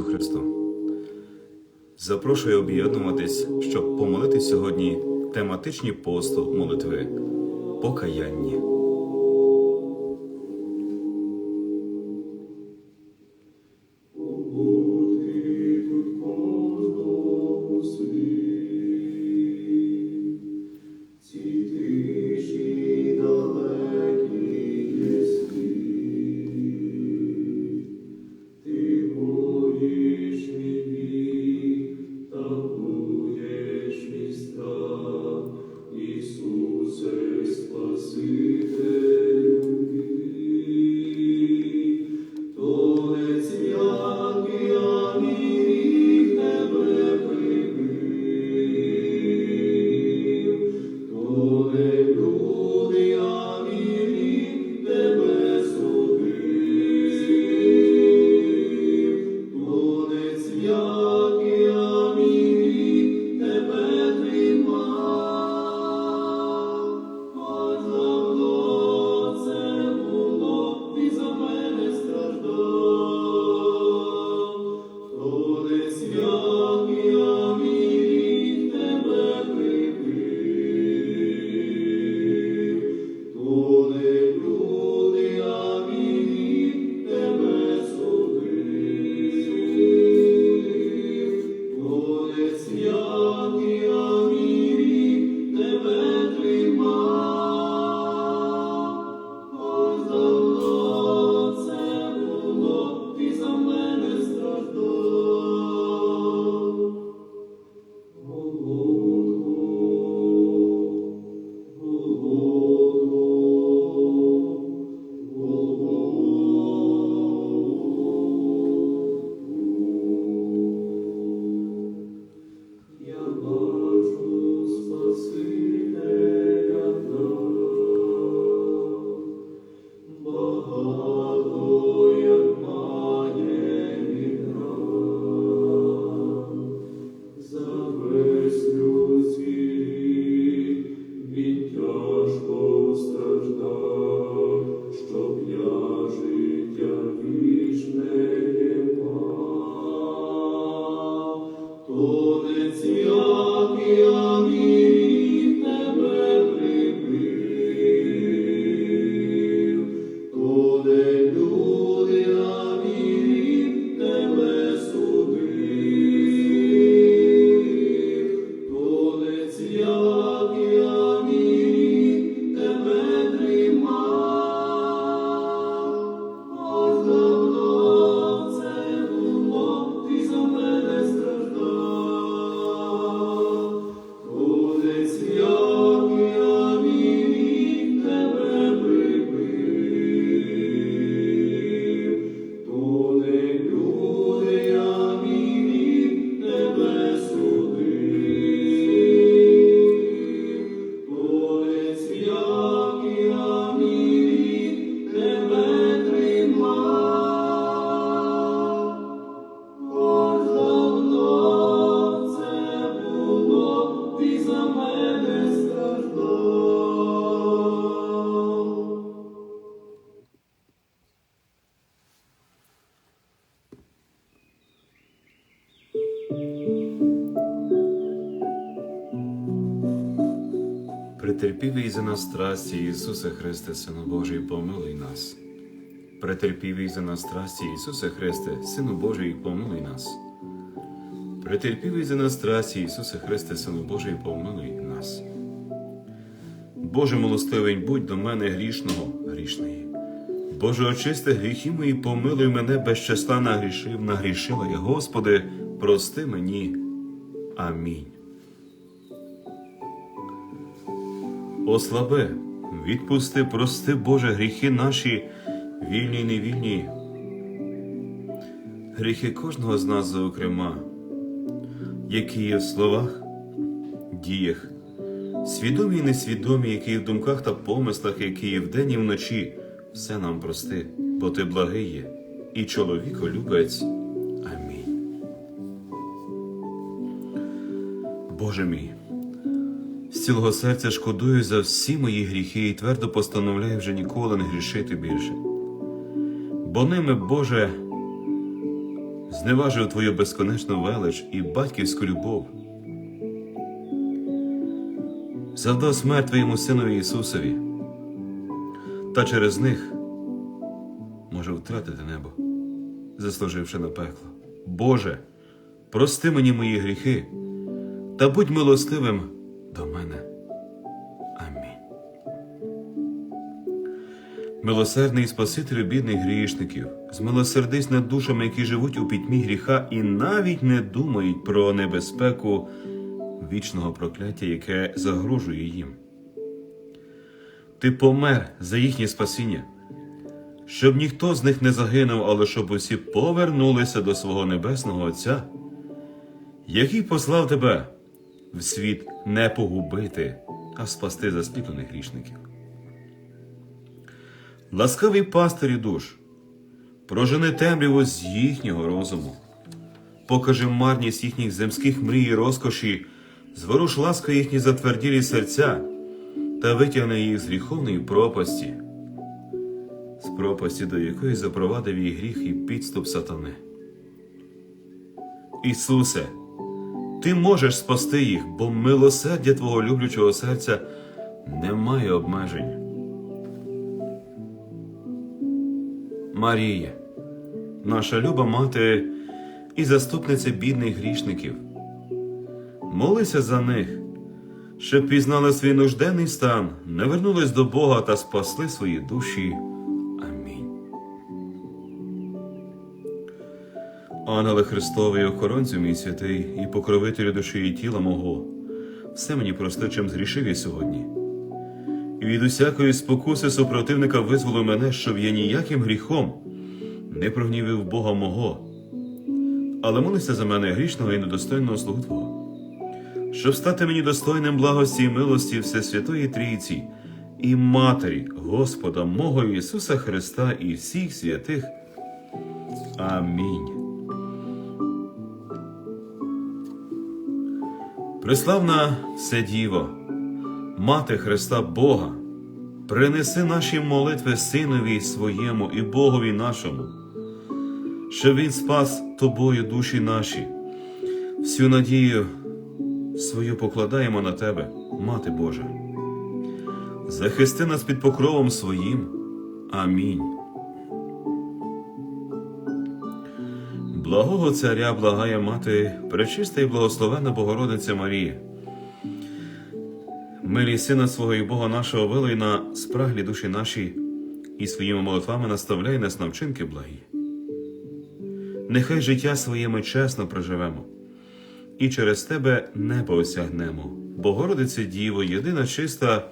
Христу. Запрошую об'єднуватись, щоб помолити сьогодні тематичні посту молитви покаяння. Претерпівий за нас страсті, Ісусе Христе, Сину Божий, помилуй нас. Претерпівий за нас страсті, Ісусе Христе, Сину Божий, помилуй нас. Претерпівий за нас страсті, Ісусе Христе, Сину Божий, помилуй нас. Боже милостивий, будь до мене грішного, грішної. Боже, очисти гріхи мої, помилуй мене, без числа нагрішив, нагрішила я, Господи, прости мені. Амінь. Ослабе, відпусти, прости, Боже, гріхи наші, вільні й невільні. Гріхи кожного з нас, зокрема, які є в словах, діях, свідомі і несвідомі, які є в думках та помислах, які є вдень і вночі, все нам прости, бо ти благий є, і чоловіко любець. Амінь. Боже мій, з цілого серця шкодую за всі мої гріхи і твердо постановляю вже ніколи не грішити більше. Бо ними, Боже, зневажив твою безконечну велич і батьківську любов. Завдав смерть твоєму синові Ісусові, та через них може втратити небо, заслуживши на пекло. Боже, прости мені мої гріхи та будь милостивим до мене. Амінь. Милосердний Спасителю бідних грішників, змилосердись над душами, які живуть у пітьмі гріха і навіть не думають про небезпеку вічного прокляття, яке загрожує їм. Ти помер за їхнє спасіння, щоб ніхто з них не загинув, але щоб усі повернулися до свого небесного Отця, який послав тебе в світ не погубити, а спасти засліплених грішників. Ласкавий пастирі душ, прожени темряву з їхнього розуму, покажи марність їхніх земських мрій і розкоші, зворуш ласка їхні затверділі серця та витягни їх з гріховної пропасті, з пропасті, до якої запровадив їх гріх і підступ сатани. Ісусе, ти можеш спасти їх, бо милосердя Твого люблячого серця не має обмежень. Марія, наша люба мати і заступниця бідних грішників. Молися за них, щоб пізнали свій нужденний стан, не вернулись до Бога та спасли свої душі. Ангеле Христовий, охоронцю мій святий і покровителю душі і тіла мого, все мені прости, чим згрішив я сьогодні. І від усякої спокуси супротивника визволи мене, щоб я ніяким гріхом не прогнівив Бога мого. Але молися за мене грішного і недостойного слугу Твого, щоб стати мені достойним благості і милості Всесвятої Трійці і Матері Господа мого Ісуса Христа і всіх святих. Амінь. Преславна Вседіво, Мати Христа Бога, принеси наші молитви Синові своєму і Богові нашому, щоб Він спас тобою душі наші. Всю надію свою покладаємо на Тебе, Мати Божа. Захисти нас під покровом своїм. Амінь. Благого царя благає мати, пречиста і благословена Богородиця Марія. Милі сина свого і Бога нашого вилий на спраглі душі наші і своїми молитвами наставляй нас на вчинки благі. Нехай життя своє ми чесно проживемо, і через тебе небо осягнемо, Богородице Діво, єдина чиста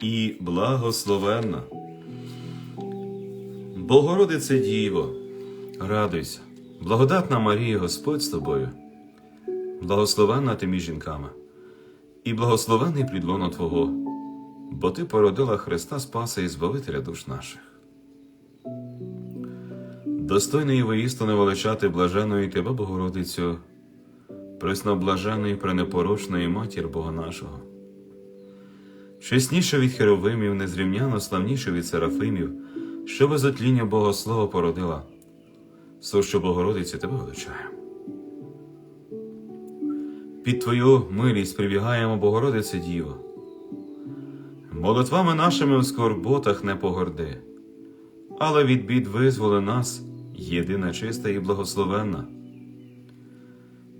і благословенна. Богородице Діво, радуйся, благодатна Марія, Господь з тобою, благословенна ти між жінками, і благословений плід Твого, бо Ти породила Христа Спаса і Збавителя душ наших. Достойний воїстину величати блаженої Тебе, Богородицю, пресноблаженої пренепорочної матір Бога нашого. Чесніше від херовимів, незрівняно славніше від серафимів, що без отління Богослова породила, сущу Богородицю тебе величаємо. Під Твою милість прибігаємо, Богородице Діво. Молитвами нашими у скорботах не погорди, але від бід визволи нас, єдина чиста і благословенна.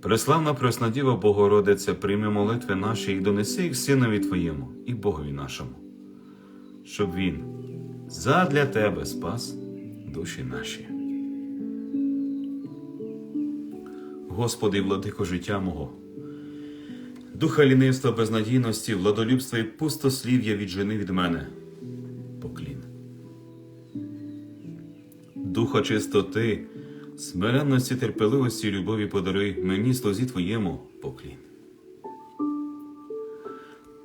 Преславна Преснодіва Богородице, прийми молитви наші і донеси їх Синові Твоєму і Богові нашому, щоб Він задля Тебе спас душі наші. Господи, владико життя мого, духа лінивства, безнадійності, владолюбства і пустослів'я віджени від мене. Поклін. Духа чистоти, смиренності, терпеливості і любові подаруй мені слузі Твоєму поклін.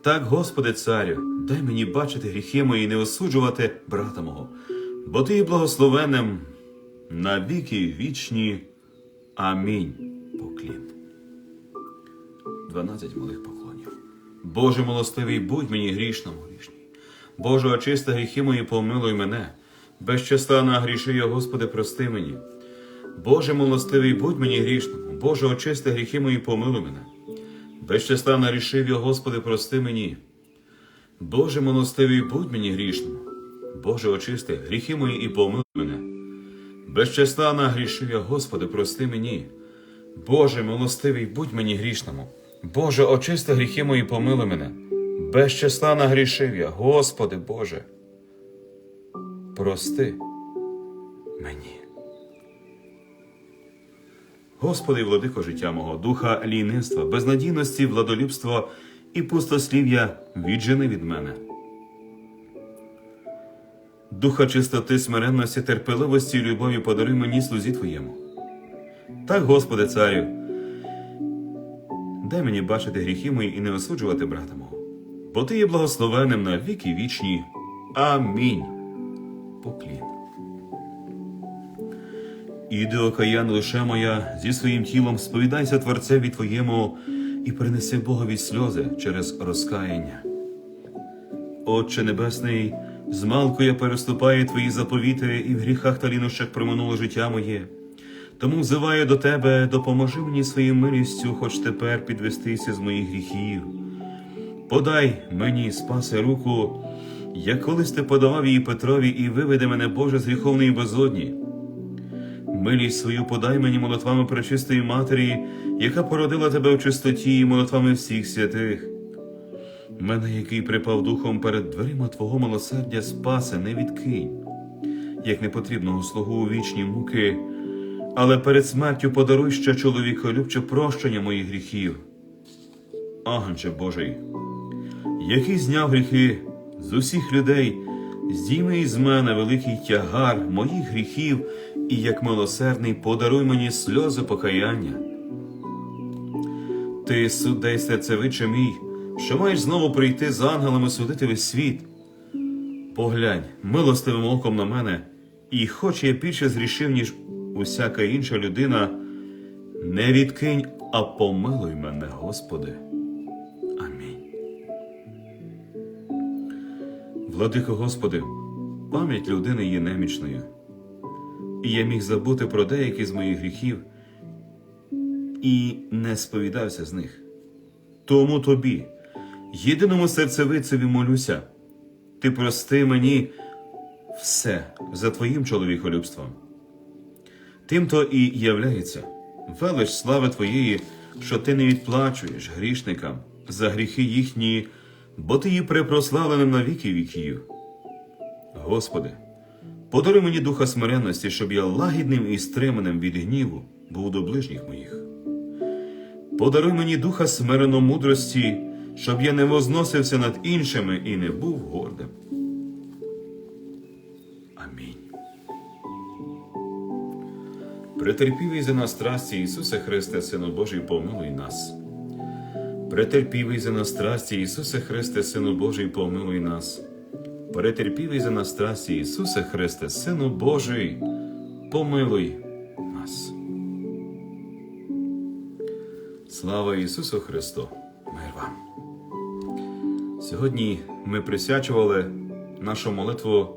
Так, Господи, царю, дай мені бачити гріхи мої і не осуджувати брата мого, бо ти є благословенним на віки вічні. Амінь. Поклін. 12 малих поклонів. Боже милостивий, будь мені грішному грішній. Боже, очисти гріхи мої, помилуй мене. Безчисленна гріши я, Господи, прости мені. Боже милостивий, будь мені грішному, Боже, очисти гріхи мої, помилуй мене. Без числа нарішив я, Господи, прости мені. Боже милостивий, будь мені грішному, Боже, очисти гріхи мої і помилуй мене. Без числа нагрішив я, Господи, прости мені. Боже милостивий, будь мені грішному. Боже, очисти гріхи мої, помилуй мене. Без числа нагрішив я, Господи Боже. Прости мені. Господи, владико життя мого, духа лінивства, безнадійності, владолюбства і пустослів'я віджени від мене. Духа чистоти, смиренності, терпеливості і любові подаруй мені слузі Твоєму. Так, Господи, царю, дай мені бачити гріхи мої і не осуджувати брата мого, бо Ти є благословенним на віки вічні. Амінь. Поклін. Іди, окаян, лише моя, зі своїм тілом сповідайся Творцеві Твоєму і принеси Богові сльози через розкаяння. Отче Небесний, змалку я переступаю Твої заповіти і в гріхах та лінощах проминуло життя моє. Тому взиваю до Тебе, допоможи мені своєю милістю, хоч тепер підвестися з моїх гріхів. Подай мені, спаси руку, як колись ти подавав її Петрові і виведи мене, Боже, з гріховної безодні. Милість свою подай мені молитвами пречистої Матері, яка породила тебе в чистоті і молитвами всіх святих. Мене, який припав духом перед дверима Твого милосердя, спасе, не відкинь, як непотрібного слугу у вічні муки, але перед смертю подаруй ще чоловіколюбче прощення моїх гріхів. Агнче Божий, який зняв гріхи з усіх людей, здійми із мене великий тягар моїх гріхів, і як милосердний подаруй мені сльози покаяння. Ти, суддей серцевиче мій, що маєш знову прийти з ангелами судити весь світ. Поглянь милостивим оком на мене, і хоч я більше зрішив, ніж усяка інша людина, не відкинь, а помилуй мене, Господи. Амінь. Владико Господи, пам'ять людини є немічною, і я міг забути про деякі з моїх гріхів і не сповідався з них. Тому тобі, єдиному серцевицеві молюся, ти прости мені все за твоїм чоловіколюбством. Тим то і являється велич слави Твоєї, що ти не відплачуєш грішникам за гріхи їхні, бо ти є препрославленим на віки віків. Господи, подаруй мені духа смиренності, щоб я лагідним і стриманим від гніву був до ближніх моїх. Подаруй мені духа смирено мудрості, щоб я не возносився над іншими і не був гордим. Претерпівий за нас страсті Ісусе Христе, Сину Божий, помилуй нас. Претерпівий за нас страсті Ісусе Христе, Сину Божий, помилуй нас. Претерпівий за нас страсті Ісусе Христе, Сину Божий, помилуй нас. Слава Ісусу Христу! Мир вам! Сьогодні ми присвячували нашу молитву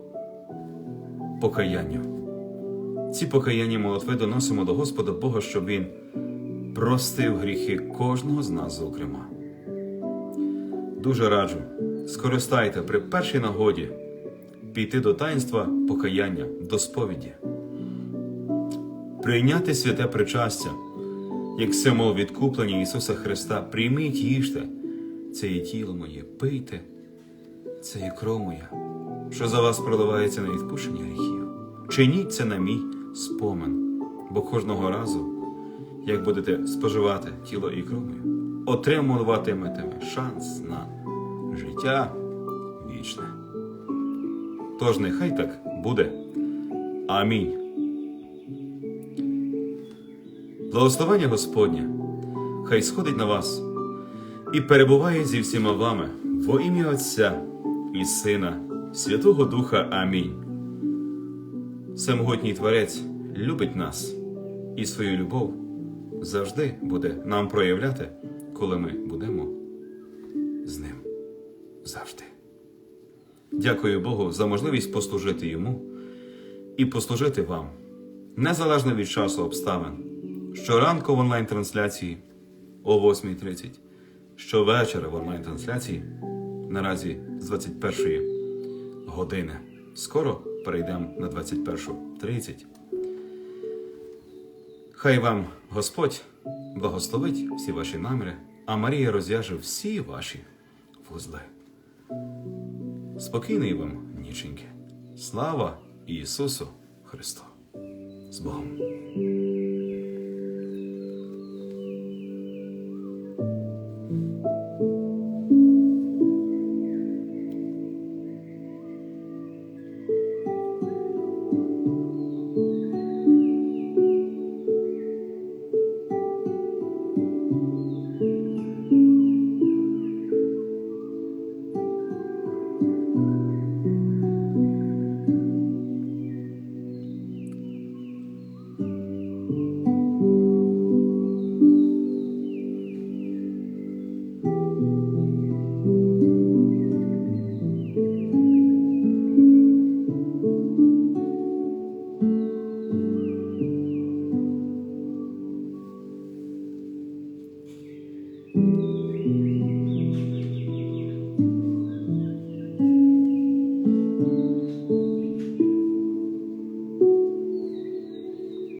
покаянню. Ці покаянні молитви доносимо до Господа Бога, щоб Він простив гріхи кожного з нас, зокрема. Дуже раджу, скористайте при першій нагоді піти до таїнства покаяння, до сповіді, прийняти святе причастя, як символ відкуплення Ісуса Христа. Прийміть, їжте, це є тіло моє, пийте, це є кров моя, що за вас проливається на відпущення гріхів. Чиніть це на мій спомин, бо кожного разу, як будете споживати тіло і кров отримуватимете шанс на життя вічне. Тож нехай так буде. Амінь. Благословення Господнє, хай сходить на вас і перебуває зі всіма вами во ім'я Отця і Сина, Святого Духа. Амінь. Всемогутній Творець любить нас і свою любов завжди буде нам проявляти, коли ми будемо з ним завжди. Дякую Богу за можливість послужити йому і послужити вам. незалежно від часу обставин, щоранку в онлайн-трансляції о 8.30, щовечора в онлайн-трансляції наразі з 21 години. Скоро перейдемо на 21.30. Хай вам Господь благословить всі ваші наміри, а Марія розв'яже всі ваші вузли. Спокійної вам ніченьки. Слава Ісусу Христу! З Богом!